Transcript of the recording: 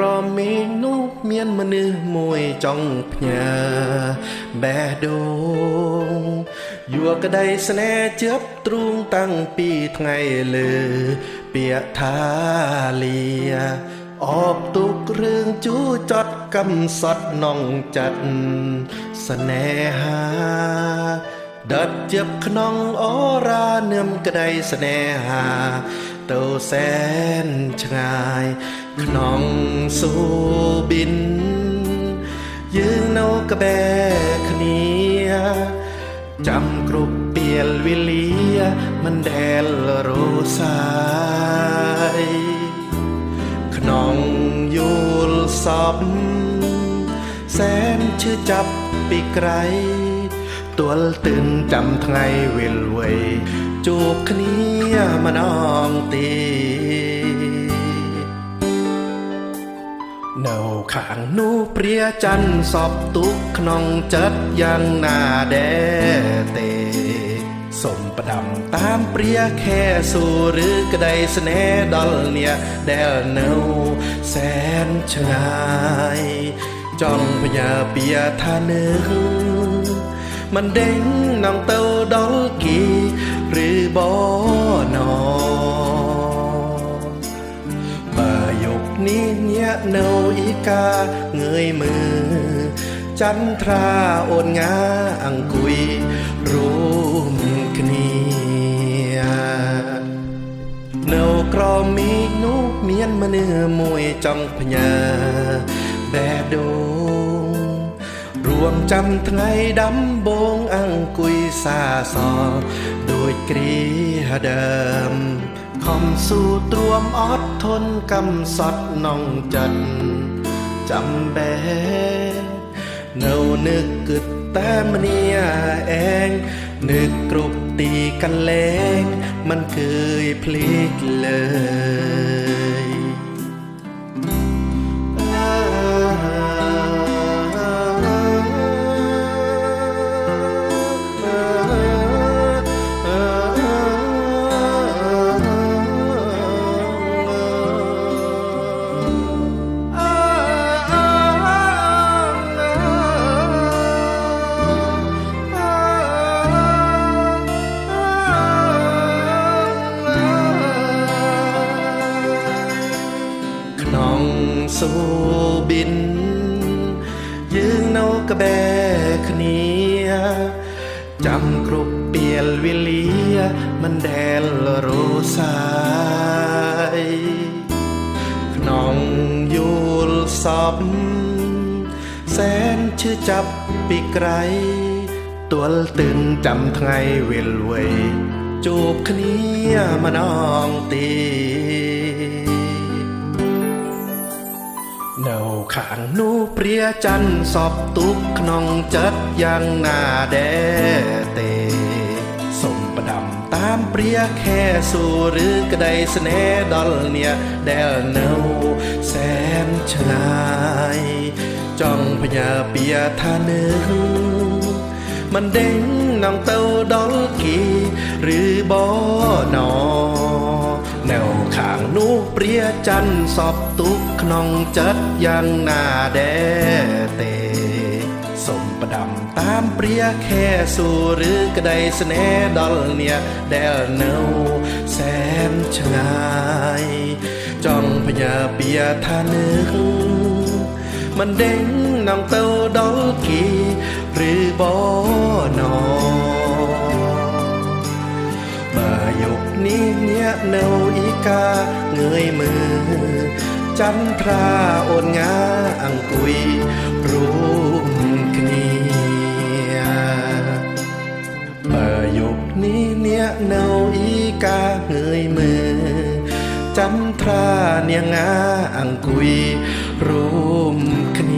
ក្រមីងនោះមានមនុស្សមួយចង់ផ្ញើបែះដូងយួរក្តីស្នេហ៍ជឿបទ្រូងតាំងពីថ្ងៃលើពាក្យថាលាអបទុករឿងជូចត់កំសត់នងចិត្តស្នេហាដិតជាបក្នុងអូរានឹមក្តីស្នេហាទៅសែនឆ្ងាយ ក្នុងស៊ូប៊ីនយើងនៅក្បែរគ្នាចាំគ្រប់ពេលវេលាមិនដែលរសាយក្នុងយល់សពសែនឈឺចាប់ពីក្រៃទល់ទឹងចាំថ្ងៃវិលវ័យជួបគ្នាម្ដងទេ เนาขางนูเปรียจันสอบตุกนองจัดยังนาแดเตสมประดำตามเปรียแค่สู่หรือกระไดสเนดอลเนี่ยแดลเนาแสนชงายจ้องพญาเปียทานึงมันเด้งน้องเต้าดอลกีหรือบอนอ យុគនេះញាក់នៅអ៊ីកាងើយមើលចន្ទ្រាអូនងាអង្គុយរួមគ្នានៅក្រមីកនោះមានមនុស្សមួយចង់ផ្ញើបែបដូងរួមចាំថ្ងៃដំបងអង្គុយសាសដូចគ្រាដើម คอมสูตรวมอดทนกำสัดน้องจันจำแบงเนานึกกึดแต่มเนียแอง นึกกรุบตีกันเลงมันเคยพลิกเลย สู่บิน ยืงนกกระแบกเนียจำกรุบเปลี่ยนวิเลีย มันแดนโรสายขนองยูลสอบแสนชื่อจับปีไกรตัวตึงจำไงเวลวย จูบคเนียมานองตี เนาขางนูเปรียจันสอบตุกนองจัดยังนาแดเตสมประดำตามเปรียแค่สู่หรือกระไดสเนดอลเนี่ยแดลเนาแสนชนายจ้องพญาเปียท่านึงมันเด้งนองเต้าดอลกีหรือบออนอ ព្រាច័ន្ទសពទុកក្នុងចិត្តយ៉ាងណាដែរទេសូមផ្ដាំតាមព្រាខែសួរឬក្តីស្នេហ៍ដល់អ្នកដែលនៅសែនឆ្ងាយ ចង់ផ្ញើពីថានឹកមិនដេញនងទៅដល់គីឬបណោ นี้เนี่ยเนาอีกาเงยมือ จันทราโอนงาอังกุยรูมกนีประยุกนี้เนี่ยเนาอีกาเงยมือ จันทราเนียงาอังกุยรูมกนี